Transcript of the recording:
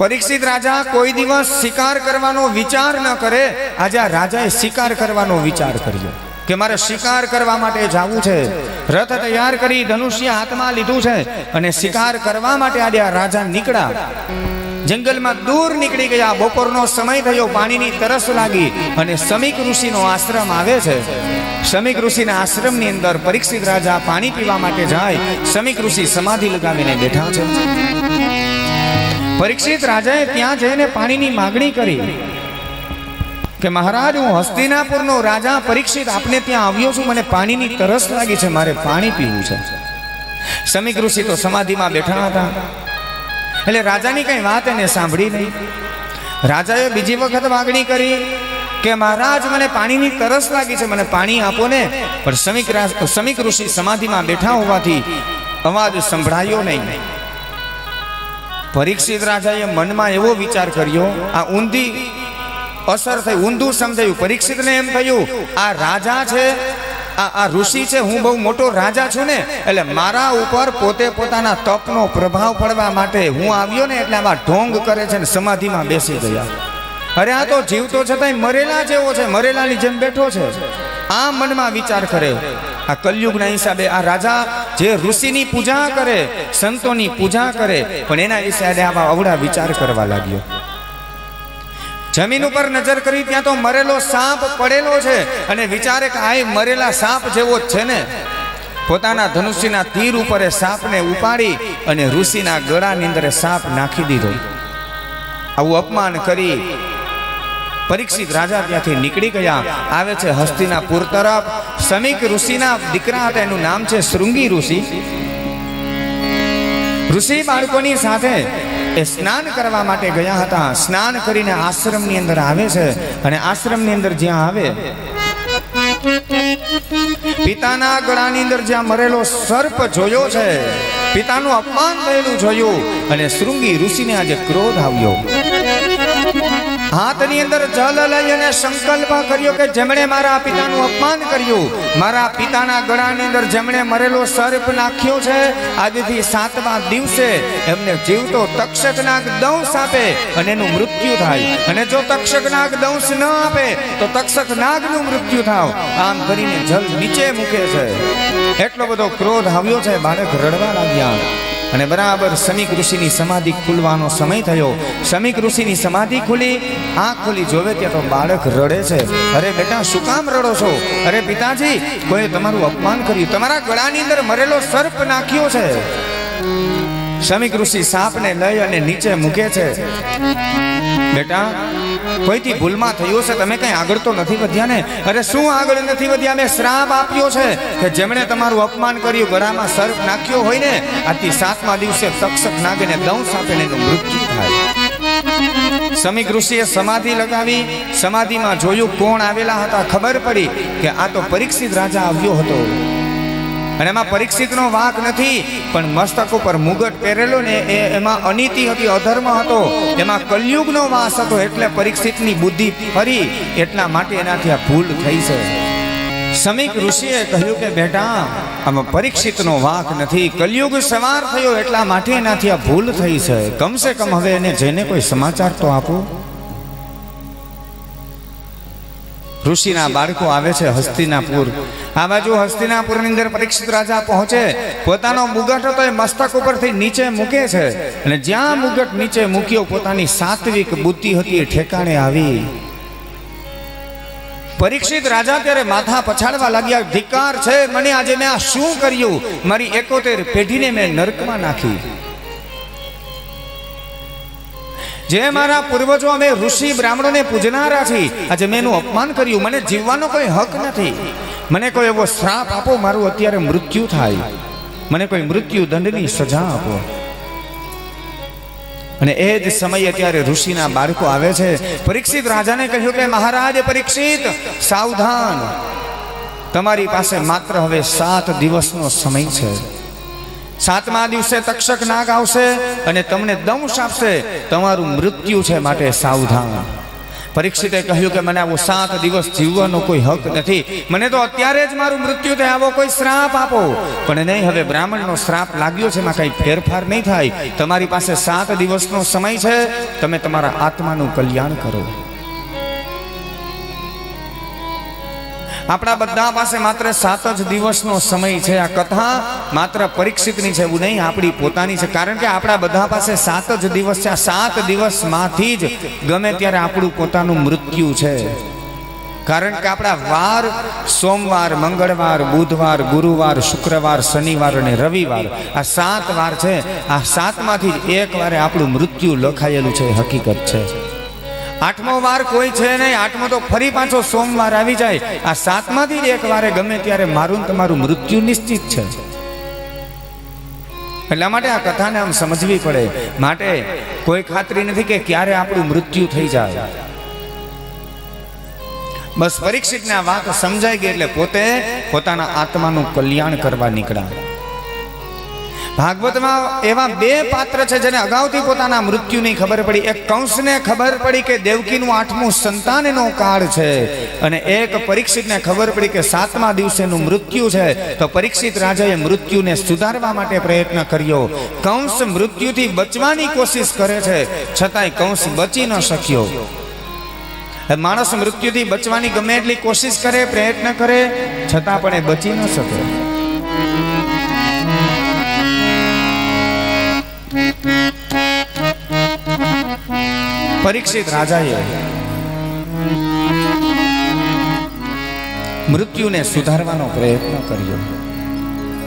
પરીક્ષિત રાજા કોઈ દિવસ શિકાર કરવાનો વિચાર ન કરે. આજે આ રાજાએ શિકાર કરવાનો વિચાર કર્યો કે મારે શિકાર કરવા માટે જવું છે. રથ તૈયાર કરી ધનુષ્ય હાથમાં લીધું છે અને શિકાર કરવા માટે આજે આ રાજા નીકળ્યા. જંગલમાં દૂર નીકળી ગયા. બપોરનો સમય થયો, પાણીની તરસ લાગી અને સમીક ઋષિનો આશ્રમ આવે છે. સમીક ઋષિના આશ્રમની અંદર પરીક્ષિત રાજા પાણી પીવા માટે જાય. સમીક ઋષિ સમાધિ લગાવીને બેઠા છે. પરીક્ષિત રાજાએ ત્યાં જઈને પાણીની માગણી કરી કે મહારાજ, હું હસ્તિનાપુરનો રાજા, પરીક્ષિત આપને ત્યાં આવ્યો છું, મને પાણીની તરસ લાગી છે, મારે પાણી પીવું છે. સમીક ઋષિ તો સમાધિમાં બેઠા હતા. એટલે રાજાની કઈ વાત એને સાંભળી નહીં. રાજાએ બીજી વખત માગણી કરી કે મહારાજ, મને પાણીની તરસ લાગી છે, મને પાણી આપો ને. પણ સમીક સમીક ઋષિ સમાધિમાં બેઠા હોવાથી અવાજ સંભળાયો નહીં. પરીક્ષિત રાજાએ મનમાં એવો વિચાર કર્યો, આ ઊંધી અસર થઈ, ઊંધું સમજાયું. પરીક્ષિતને એમ થયું આ રાજા છે, આ આ ઋષિ છે, હું બહુ મોટો રાજા છું ને, એટલે મારા ઉપર પોતે પોતાના તપનો પ્રભાવ પડવા માટે હું આવ્યો ને, એટલે આમાં ઢોંગ કરે છે ને, સમાધિમાં બેસી ગયા. અરે, આ તો જીવતો છતાંય મરેલા જેવો છે, મરેલાની જેમ બેઠો છે. આ મનમાં વિચાર કરે આ કલયુગના હિસાબે આ રાજા જે ઋષિની પૂજા કરે, સંતોની પૂજા કરે, પણ એના હિસાબે આવા અવળા વિચાર કરવા લાગ્યો. જમીન ઉપર નજર કરી ત્યાં તો મરેલો સાપ પડેલો છે અને વિચારે કે આ મરેલા સાપ જેવો જ છે ને. પોતાના ધનુષ્યના તીર ઉપર સાપને ઉપાડી અને ઋષિના ગળાની અંદર સાપ નાખી દીધો. આવું અપમાન કરી પરીક્ષિત રાજા ત્યાંથી નીકળી ગયા. આવે છે હસ્તિનાપુર તરફ સમીક ઋષિના દીકરા હતા, એનું નામ છે શૃંગી ઋષિ. ઋષિ બાળકોની સાથે એ સ્નાન કરવા માટે ગયા હતા. સ્નાન કરીને આશ્રમની અંદર આવે છે અને આશ્રમની અંદર જ્યાં આવે, પિતાના ગળાની અંદર જ્યાં મરેલો સર્પ જોયો છે, પિતાનું અપમાન થયેલું જોયું અને શૃંગી ઋષિને આજે ક્રોધ આવ્યો. હાથની અંદર જલ લઈ અને સંકલ્પ કર્યો કે જેમણે મારા પિતાનું અપમાન કર્યું, મારા પિતાના ગળાની અંદર જેમણે મરેલો સર્પ નાખ્યો છે, આજથી સાતમા દિવસે એમને જીવતો તક્ષકનાગ દંશ આપે અને એનું મૃત્યુ થાય. અને જો તક્ષકનાગ દંશ ન આપે, તો તક્ષકનું મૃત્યુ થાવ. આમ કરીને જલ નીચે મૂકે છે. એટલો બધો ક્રોધ આવ્યો છે, બાળક રડવા લાગ્યા. અને બરાબર સમીક ઋષિની સમાધિ ખુલવાનો સમય થયો. સમીક ઋષિની સમાધિ ખુલી, આંખ ખુલી, જોવે ત્યાં તો બાળક રડે છે. અરે બેટા, શું કામ રડો છો? અરે પિતાજી કોઈ તમારું અપમાન કર્યું. તમારા ગળાની અંદર મરેલો સર્પ નાખ્યો છે. સમીક ઋષિ સાપને લઈ અને નીચે મૂકે છે. બેટા કોઈથી ભૂલમાં થયું છે તમે કઈ આગળ તો નથી વધ્યા ને? અરે શું આગળ નથી વધ્યા? મેં શ્રાપ આપ્યો છે કે જેમણે તમારું અપમાન કર્યું, ગળામાં સર્પ નાખ્યો હોય ને આથી સાતમા દિવસે તક્ષક નાગને દંશ સાથે ને એનું મૃત્યુ થાય. સમીક ઋષિએ સમાધિ લગાવી, સમાધિમાં જોયું કોણ આવેલા હતા, ખબર પડી કે આ તો પરીક્ષિત રાજા આવ્યો હતો. અને એમાં પરીક્ષિતનો વાક નથી, પણ મસ્તક ઉપર મુગટ પહેરેલો ને એ એમાં અનીતિ હતી, અધર્મ હતો. એમાં કલયુગનો વાસ હતો, એટલે પરીક્ષિતની બુદ્ધિ ફરી, એટલા માટે એનાથી આ ભૂલ થઈ છે. સમીક ઋષિએ કહ્યું કે, બેટા, આમાં પરીક્ષિતનો વાંક નથી, કલયુગ સવાર થયો, એટલા માટે એનાથી આ ભૂલ થઈ છે. કમસે કમ હવે એને જઈને કોઈ સમાચાર તો આપો. ઋષિના બાળકો આવે છે હસ્તિનાપુર. આ બાજુ હસ્તિનાપુરની અંદર પરીક્ષિત રાજા પહોંચે. પોતાનો મુગટ હતો એ મસ્તક ઉપરથી નીચે મૂકે છે. અને જ્યાં મુગટ નીચે મૂક્યો, પોતાની સાત્વિક બુદ્ધિ હતી એ ઠેકાણે આવી. પરીક્ષિત રાજા ત્યારે માથા પછાડવા લાગ્યા ધિકાર છે, મને આજે મેં આ શું કર્યું? મારી એકોતેર પેઢીને મેં નરકમાં નાખી. જે મારા પૂર્વજો અમે ઋષિ બ્રાહ્મણોને પૂજનારા છીએ. આજે મેં એનું અપમાન કર્યું. મને જીવવાનો કોઈ હક નથી. મને કોઈ એવો શ્રાપ આપો મારું અત્યારે મૃત્યુ થાય. મને કોઈ મૃત્યુ દંડની સજા આપો. અને એ જ સમયે ત્યારે ઋષિના બાળકો આવે છે. પરીક્ષિત રાજાને કહ્યું કે મહારાજ પરીક્ષિત સાવધાન. તમારી પાસે માત્ર હવે સાત દિવસનો સમય છે. સાતમા દિવસે તક્ષક નાગ આવશે અને તમને દંશ આપશે તમારું મૃત્યુ છે માટે સાવધાન. પરીક્ષિતે કહ્યું કે મને આવો સાત દિવસ જીવવાનો કોઈ હક નથી. મને તો અત્યારે જ મારું મૃત્યુ થાય, આવો કોઈ શ્રાપ આપો. પણ નહીં, હવે બ્રાહ્મણનો શ્રાપ લાગ્યો છે, એમાં કંઈ ફેરફાર નહીં થાય. તમારી પાસે સાત દિવસનો સમય છે. તમે તમારા આત્માનું કલ્યાણ કરો. આપણા બધા પાસે માત્ર સાત જ દિવસનો સમય છે આ કથા. માત્ર પરીક્ષિતની છે એવું નહીં, આપણી પોતાની છે. કારણ કે આપણા બધા પાસે સાત જ દિવસ છે. આ સાત દિવસમાંથી જ ગમે ત્યારે આપણું પોતાનું મૃત્યુ છે. કારણ કે આપણા વાર સોમવાર, મંગળવાર, બુધવાર, ગુરુવાર, શુક્રવાર, શનિવાર અને રવિવાર આ સાત વાર છે. આ સાતમાંથી એક વારે આપણું મૃત્યુ લખાયેલું છે. હકીકત છે. આઠમો વાર કોઈ છે નહીં. આઠમો તો ફરી પાછો સોમવાર આવી જાય. આ સાતમાંથી જ એક વારે ગમે ત્યારે મારું તમારું મૃત્યુ નિશ્ચિત છે. એટલા માટે આ કથાને આમ સમજવી પડે. માટે કોઈ ખાતરી નથી કે ક્યારે આપણું મૃત્યુ થઈ જાય. બસ પરીક્ષિતને આ વાત સમજાઈ ગઈ એટલે પોતે પોતાના આત્માનું કલ્યાણ કરવા નીકળ્યા. ભાગવતમાં એવા બે પાત્ર છે જેને અગાઉથી પોતાના મૃત્યુની ખબર પડી. એક કંસને ખબર પડી કે દેવકીનું આઠમું સંતાનનો કાળ છે અને એક પરીક્ષિતને ખબર પડી કે સાતમા દિવસેનું મૃત્યુ છે. તો પરીક્ષિત રાજાએ મૃત્યુને સુધારવા માટે પ્રયત્ન કર્યો. કંસ મૃત્યુથી બચવાની કોશિશ કરે છે, છતાંય કંસ બચી ન શક્યો. માણસ મૃત્યુથી બચવાની ગમે એટલી કોશિશ કરે, પ્રયત્ન કરે, છતાં પણ એ બચી ન શકે. પરીક્ષિત. રાજાએ મૃત્યુને સુધારવાનો પ્રયત્ન કર્યો.